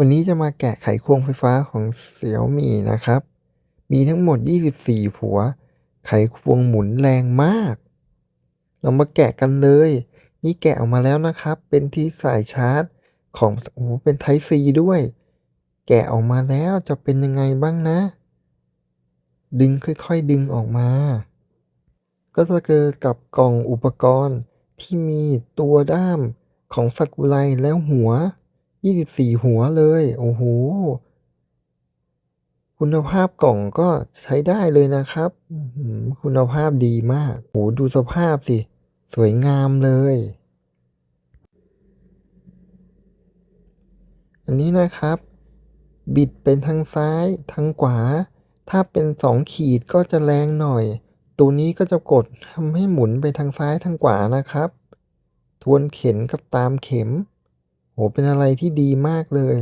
วันนี้จะมาแกะไขควงไฟฟ้าของ Xiaomi นะครับ มีทั้งหมด 24 หัว ไขควงหมุนแรงมาก เรามาแกะกันเลย นี่แกะออกมาแล้วนะครับ เป็นที่สายชาร์จของโอ้เป็น Type C ด้วย แกะออกมาแล้วจะเป็นยังไงบ้างนะ ดึงค่อยๆดึงออกมา ก็จะเกิดกับกล่องอุปกรณ์ที่มีตัวด้ามของซากุไรแล้วหัว 24หัวเลย โอ้โห คุณภาพกล่องก็ใช้ได้เลยนะครับ คุณภาพดีมาก โห ดูสภาพสิ สวยงามเลย อันนี้นะครับ บิดเป็นทางซ้ายทางขวา ถ้าเป็น2ขีดก็จะแรงหน่อย ตัวนี้ก็จะกดทำให้หมุนไปทางซ้ายทางขวานะครับ ทวนเข็มกับตามเข็ม โหเป็นอะไรที่ดีมากเลย